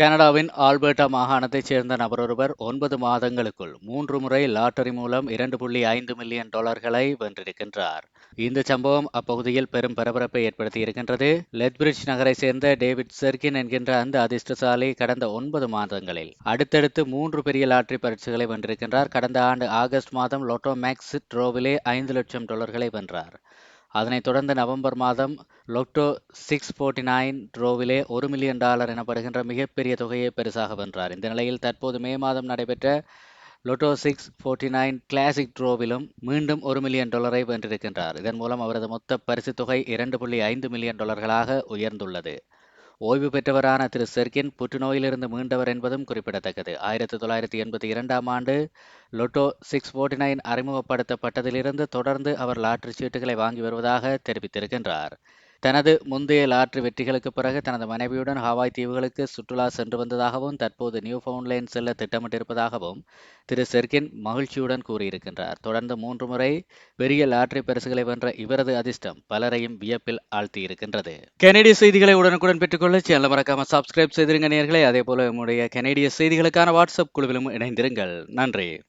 கனடாவின் ஆல்பர்டா மாகாணத்தைச் சேர்ந்த நபர் ஒருவர் ஒன்பது மாதங்களுக்குள் மூன்று முறை லாட்டரி மூலம் இரண்டு புள்ளி ஐந்து மில்லியன் டாலர்களை வென்றிருக்கின்றார். இந்த சம்பவம் அப்பகுதியில் பெரும் பரபரப்பை ஏற்படுத்தியிருக்கின்றது. லெத்பிரிட்ஜ் நகரை சேர்ந்த டேவிட் செர்கின் என்கின்ற அந்த அதிர்ஷ்டசாலி கடந்த ஒன்பது மாதங்களில் அடுத்தடுத்து மூன்று பெரிய லாட்டரி பரிசுகளை வென்றிருக்கின்றார். கடந்த ஆண்டு ஆகஸ்ட் மாதம் லோட்டோ மேக்ஸ் ட்ரோவிலே ஐந்து லட்சம் டாலர்களை வென்றார். அதனைத் தொடர்ந்து நவம்பர் மாதம் லொக்டோ சிக்ஸ் ஃபோர்ட்டி நைன் ட்ரோவிலே ஒரு மில்லியன் டாலர் எனப்படுகின்ற மிகப்பெரிய தொகையை பெருசாக வென்றார். இந்த நிலையில் தற்போது மே மாதம் நடைபெற்ற lotto six forty nine classic ட்ரோவிலும் மீண்டும் ஒரு மில்லியன் டாலரை வென்றிருக்கின்றார். இதன் மூலம் அவரது மொத்த பரிசு தொகை இரண்டு புள்ளி ஐந்து மில்லியன் டாலர்களாக உயர்ந்துள்ளது. ஓய்வு பெற்றவரான திரு. செர்கின் புற்றுநோயிலிருந்து மீண்டவர் என்பதும் குறிப்பிடத்தக்கது. ஆயிரத்தி தொள்ளாயிரத்தி எண்பத்தி இரண்டாம் ஆண்டு லொட்டோ சிக்ஸ் ஃபோர்ட்டி நைன் அறிமுகப்படுத்தப்பட்டதிலிருந்து தொடர்ந்து அவர் லாட்டரி சீட்டுகளை வாங்கி வருவதாக தெரிவித்திருக்கின்றார். தனது முந்தைய லாட்டரி வெற்றிகளுக்கு பிறகு தனது மனைவியுடன் ஹவாய் தீவுகளுக்கு சுற்றுலா சென்று வந்ததாகவும் தற்போது நியூ ஃபவுண்ட்லேண்ட் செல்ல திட்டமிட்டிருப்பதாகவும் திரு செர்கின் மகிழ்ச்சியுடன் கூறியிருக்கின்றார். தொடர்ந்து மூன்று முறை பெரிய லாட்டரி பரிசுகளை வென்ற இவரது அதிர்ஷ்டம் பலரையும் வியப்பில் ஆழ்த்தியிருக்கின்றது. கனேடிய செய்திகளை உடனுக்குடன் பெற்றுக்கொள்ள சேனல் மறக்காம சப்ஸ்கிரைப் செய்திருங்க நேர்களே அதே போல நம்முடைய கனேடிய செய்திகளுக்கான வாட்ஸ்அப் குழுவிலும் இணைந்திருங்கள். நன்றி.